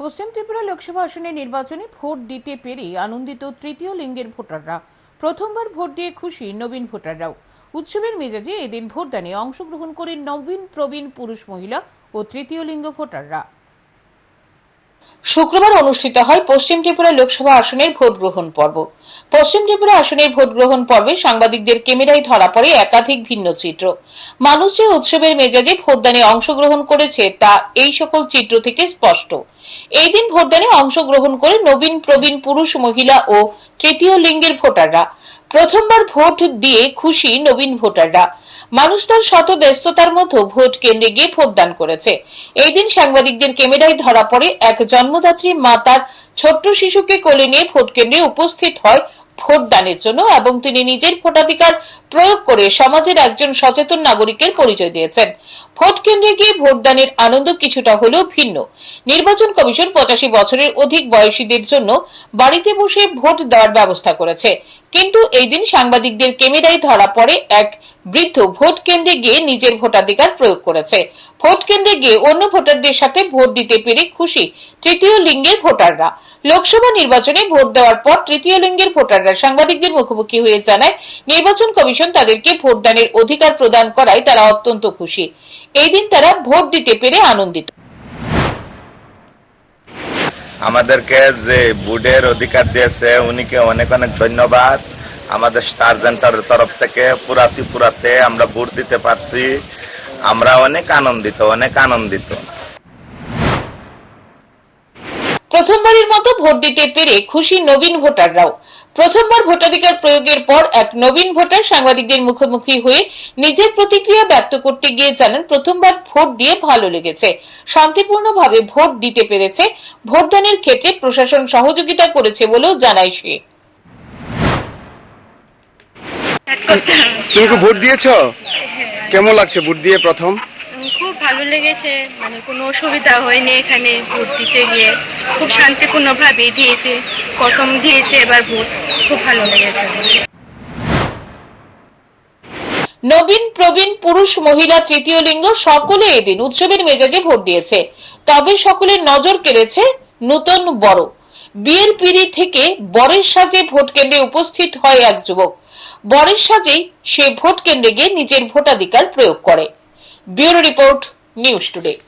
পশ্চিম ত্রিপুরা লোকসভা আসনে নির্বাচনে ভোট দিতে পেরে আনন্দিত তৃতীয় লিঙ্গের ভোটাররা। প্রথমবার ভোট দিয়ে খুশি নবীন ভোটাররাও। উৎসবের মেজাজে এদিন ভোটদানে অংশগ্রহণ করে নবীন প্রবীণ পুরুষ মহিলা ও তৃতীয় লিঙ্গ ভোটাররা। শুক্রবার অনুষ্ঠিত হয় পশ্চিম ত্রিপুরা লোকসভা আসনের ভোট গ্রহণ পর্ব। পশ্চিম ত্রিপুরা আসনের ভোট গ্রহণ পর্বে সাংবাদিকদের ক্যামেরায় ধরা পড়ে একাধিক ভিন্ন চিত্র। মানুষ যে উৎসবের মেজাজে ভোটদানে অংশগ্রহণ করেছে তা এই সকল চিত্র থেকে স্পষ্ট। এই দিন ভোটদানে অংশগ্রহণ করে নবীন প্রবীণ পুরুষ মহিলা ও তৃতীয় লিঙ্গের ভোটাররা। প্রথমবার ভোট দিয়ে খুশি নবীন ভোটাররা। মানুষ তার শত ব্যস্ততার মধ্যে ভোট কেন্দ্রে গিয়ে ভোটদান করেছে। এই দিন সাংবাদিকদের ক্যামেরায় ধরা পড়ে এক জন্মদাত্রী মাতার ছোট্ট শিশুকে কোলে নিয়ে ভোট কেন্দ্রে উপস্থিত হয় ভোটদানের জন্য এবং তিনি নিজের ভোটাধিকার প্রয়োগ করে সমাজের একজন সচেতন নাগরিকের পরিচয় দিয়েছেন। ভোট কেন্দ্রে গিয়ে ভোটদানের আনন্দ কিছুটা হলেও ভিন্ন। নির্বাচন কমিশন পঁচাশি বছরের অধিক বয়সীদের জন্য বাড়িতে বসে ভোট দেওয়ার ব্যবস্থা করেছে। কিন্তু এই দিন সাংবাদিকদের ক্যামেরায় ধরা পড়ে এক বৃদ্ধ ভোট কেন্দ্রে গিয়ে নিজের ভোটাধিকার প্রয়োগ করেছে। ভোট কেন্দ্রে গিয়ে অন্য ভোটারদের সাথে ভোট দিতে পেরে খুশি তৃতীয় লিঙ্গের ভোটাররা। লোকসভা নির্বাচনে ভোট দেওয়ার পর তৃতীয় লিঙ্গের ভোটাররা সাংবাদিকদের মুখোমুখি হয়ে জানায়, নির্বাচন কমিশন তাদেরকে ভোটদানের অধিকার প্রদান করায় তারা অত্যন্ত খুশি। এই দিন তারা ভোট দিতে পেরে আনন্দিত। আমাদেরকে যে বুডের অধিকার দিয়েছে, উনিকে অনেক অনেক ধন্যবাদ। আমাদের স্টার সেন্টারের তরফ থেকে পুরা ত্রিপুরাতে আমরা ভোট দিতে পারছি। আমরা অনেক আনন্দিত অনেক আনন্দিত। প্রথমবারের মতো ভোট দিতে পেরে খুশি নবীন ভোটাররাও। প্রথমবার ভোটাধিকার প্রয়োগের পর এক নবীন ভোটার সাংবাদিকদের মুখোমুখি হয়ে নিজের প্রতিক্রিয়া ব্যক্ত করতে গিয়ে জানান, প্রথমবার ভোট দিয়ে ভালো লেগেছে। শান্তিপূর্ণভাবে ভোট দিতে পেরেছে। ভোটদানের ক্ষেত্রে প্রশাসন সহযোগিতা করেছে বলেও জানায় সে। তুমি কি ভোট দিয়েছ? কেমন লাগছে ভোট দিয়ে প্রথম? খুব ভালো লেগেছে। মানে কোনো অসুবিধা হয়নি এখানে ভোট দিতে গিয়ে। খুব শান্তিপূর্ণভাবে দিয়েছে। প্রথম দিয়েছে এবার ভোট। খুব ভালো লেগেছে। নবীন প্রবীণ পুরুষ মহিলা তৃতীয় লিঙ্গ সকলে এদিন উৎসবের মেজাজে ভোট দিয়েছে। তবে সকলের নজর কেড়েছে নূতন বড়। বিয়ের পিড়ি থেকে বরের সাজে ভোট কেন্দ্রে উপস্থিত হয় এক যুবক। বরের সাজেই সে ভোট কেন্দ্রে গিয়ে নিজের ভোটাধিকার প্রয়োগ করে। Bureau report news today.